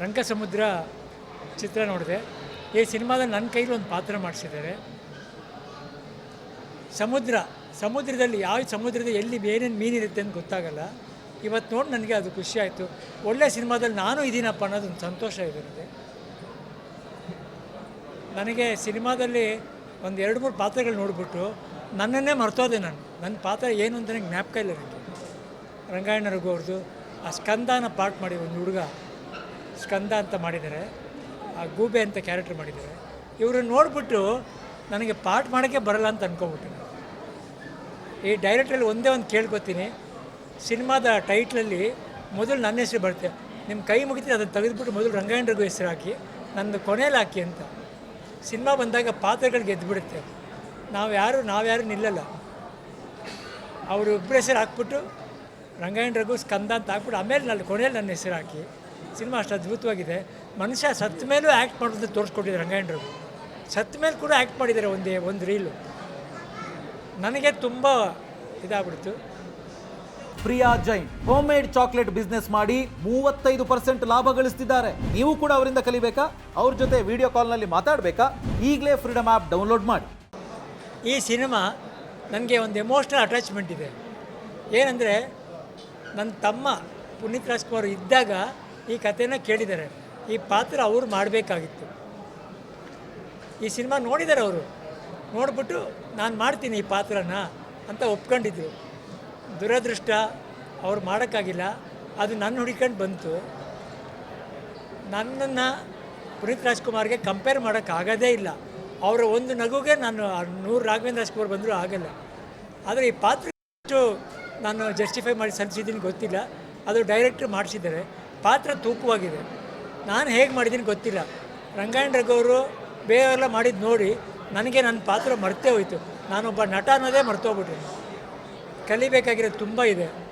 ರಂಗಸಮುದ್ರ ಚಿತ್ರ ನೋಡಿದೆ. ಈ ಸಿನಿಮಾದಲ್ಲಿ ನನ್ನ ಕೈಲಿ ಒಂದು ಪಾತ್ರ ಮಾಡಿಸಿದ್ದಾರೆ. ಸಮುದ್ರ, ಸಮುದ್ರದಲ್ಲಿ ಯಾವ ಸಮುದ್ರದ ಎಲ್ಲಿ ಏನೇನು ಮೀನಿರುತ್ತೆ ಅಂತ ಗೊತ್ತಾಗಲ್ಲ. ಇವತ್ತು ನೋಡಿ ನನಗೆ ಅದು ಖುಷಿ ಆಯಿತು. ಒಳ್ಳೆ ಸಿನಿಮಾದಲ್ಲಿ ನಾನು ಇದ್ದೀನಪ್ಪ ಅನ್ನೋದೊಂದು ಸಂತೋಷ ಇದೆ ನನಗೆ. ನನಗೆ ಸಿನಿಮಾದಲ್ಲಿ ಒಂದು ಎರಡು ಮೂರು ಪಾತ್ರಗಳು ನೋಡಿಬಿಟ್ಟು ನನ್ನನ್ನೇ ಮರ್ತೋದೆ ನಾನು. ನನ್ನ ಪಾತ್ರ ಏನು ಅಂತ ನನಗೆ ಜ್ಞಾಪಕ ಇಲ್ಲ ನನಗೆ. ರಂಗಾಯಣ ರಘು ಅವ್ರದ್ದು, ಆ ಸ್ಕಂದನ ಪಾರ್ಟ್ ಮಾಡಿ ಒಂದು ಹುಡುಗ. ಸ್ಕಂದ ಅಂತ ಮಾಡಿದ್ದಾರೆ, ಆ ಗೂಬೆ ಅಂತ ಕ್ಯಾರೆಕ್ಟರ್ ಮಾಡಿದ್ದಾರೆ. ಇವರು ನೋಡಿಬಿಟ್ಟು ನನಗೆ ಪಾರ್ಟ್ ಮಾಡೋಕ್ಕೆ ಬರಲ್ಲ ಅಂತ ಅನ್ಕೊಬಿಟ್ಟೆ ನಾನು. ಈ ಡೈರೆಕ್ಟ್ರಲ್ಲಿ ಒಂದೇ ಒಂದು ಕೇಳ್ಕೊತೀನಿ, ಸಿನಿಮಾದ ಟೈಟ್ಲಲ್ಲಿ ಮೊದಲು ನನ್ನ ಹೆಸರು ಬರುತ್ತೆ. ನಿಮ್ಮ ಕೈ ಮುಗಿತೀನಿ, ಅದನ್ನು ತೆಗೆದುಬಿಟ್ಟು ಮೊದಲು ರಂಗಾಯಣರಿಗೂ ಹೆಸರು ಹಾಕಿ, ನಂದು ಕೊನೆಯಲ್ಲಿ ಹಾಕಿ ಅಂತ. ಸಿನಿಮಾ ಬಂದಾಗ ಪಾತ್ರಗಳು ಗೆದ್ದುಬಿಡುತ್ತೆ ನಾವು ಯಾರು ನಾವ್ಯಾರು ನಿಲ್ಲಲ್ಲ. ಅವರು ಇಬ್ಬರ ಹೆಸರು ಹಾಕ್ಬಿಟ್ಟು ರಂಗಾಯಣರಿಗೂ ಸ್ಕಂದ ಅಂತ ಹಾಕ್ಬಿಟ್ಟು ಆಮೇಲೆ ನನ್ನ ಕೊನೆಯಲ್ಲಿ ನನ್ನ ಹೆಸರು ಹಾಕಿ ಸಿನಿಮಾ ಅಷ್ಟು ಅದ್ಭುತವಾಗಿದೆ. ಮನುಷ್ಯ ಸತ್ತ ಮೇಲೂ ಆ್ಯಕ್ಟ್ ಮಾಡೋದು ತೋರಿಸ್ಕೊಟ್ಟಿದ್ದಾರೆ ರಂಗಾಯಣರು ಸತ್ ಸತ್ತ ಮೇಲೆ ಕೂಡ ಆ್ಯಕ್ಟ್ ಮಾಡಿದ್ದಾರೆ ಒಂದೇ ಒಂದು ರೀಲು ನನಗೆ ತುಂಬ ಇದಾಗ್ಬಿಡ್ತು. Priya Jain home made chocolate business ಮಾಡಿ ಮೂವತ್ತೈದು ಪರ್ಸೆಂಟ್ ಲಾಭ ಗಳಿಸ್ತಿದ್ದಾರೆ. ನೀವು ಕೂಡ ಅವರಿಂದ ಕಲಿಬೇಕಾ? ಅವ್ರ ಜೊತೆ ವಿಡಿಯೋ ಕಾಲ್ನಲ್ಲಿ ಮಾತಾಡಬೇಕಾ? ಈಗಲೇ ಫ್ರೀಡಮ್ ಆ್ಯಪ್ ಡೌನ್ಲೋಡ್ ಮಾಡಿ. ಈ ಸಿನಿಮಾ ನನಗೆ ಒಂದು ಎಮೋಷ್ನಲ್ ಅಟ್ಯಾಚ್ಮೆಂಟ್ ಇದೆ. ಏನಂದರೆ ನನ್ನ ತಮ್ಮ ಪುನೀತ್ ರಾಜ್ಕುಮಾರ್ ಇದ್ದಾಗ ಈ ಕಥೆನ ಕೇಳಿದ್ದಾರೆ. ಈ ಪಾತ್ರ ಅವರು ಮಾಡಬೇಕಾಗಿತ್ತು. ಈ ಸಿನಿಮಾ ನೋಡಿದ್ದಾರೆ ಅವರು. ನೋಡ್ಬಿಟ್ಟು ನಾನು ಮಾಡ್ತೀನಿ ಈ ಪಾತ್ರನ ಅಂತ ಒಪ್ಕೊಂಡಿದ್ರು. ದುರದೃಷ್ಟ, ಅವ್ರು ಮಾಡೋಕ್ಕಾಗಿಲ್ಲ. ಅದು ನನ್ನ ಹುಡುಕೊಂಡು ಬಂತು. ನನ್ನನ್ನು ಪುನೀತ್ ರಾಜ್ಕುಮಾರ್ಗೆ ಕಂಪೇರ್ ಮಾಡೋಕ್ಕಾಗೋದೇ ಇಲ್ಲ. ಅವರ ಒಂದು ನಗುಗೆ ನಾನು ನೂರು ರಾಘವೇಂದ್ರ ರಾಜ್ಕುಮಾರ್ ಬಂದರೂ ಆಗಲ್ಲ. ಆದರೆ ಈ ಪಾತ್ರ ನಾನು ಜಸ್ಟಿಫೈ ಮಾಡಿ ಸಲ್ಲಿಸಿದ್ದೀನಿ ಗೊತ್ತಿಲ್ಲ. ಅದು ಡೈರೆಕ್ಟ್ರ್ ಮಾಡಿಸಿದ್ದಾರೆ. ಪಾತ್ರ ತೂಕವಾಗಿದೆ. ನಾನು ಹೇಗೆ ಮಾಡಿದ್ದೀನಿ ಗೊತ್ತಿಲ್ಲ. ರಂಗಾಯಣ ಅವರು ಬೇರೆಲ್ಲ ಮಾಡಿದ್ದು ನೋಡಿ ನನಗೆ ನನ್ನ ಪಾತ್ರ ಮರ್ತೇ ಹೋಯಿತು. ನಾನೊಬ್ಬ ನಟ ಅನ್ನೋದೇ ಮರ್ತೋಗ್ಬಿಟ್ರೆ. ಕಲಿಬೇಕಾಗಿರೋದು ತುಂಬ ಇದೆ.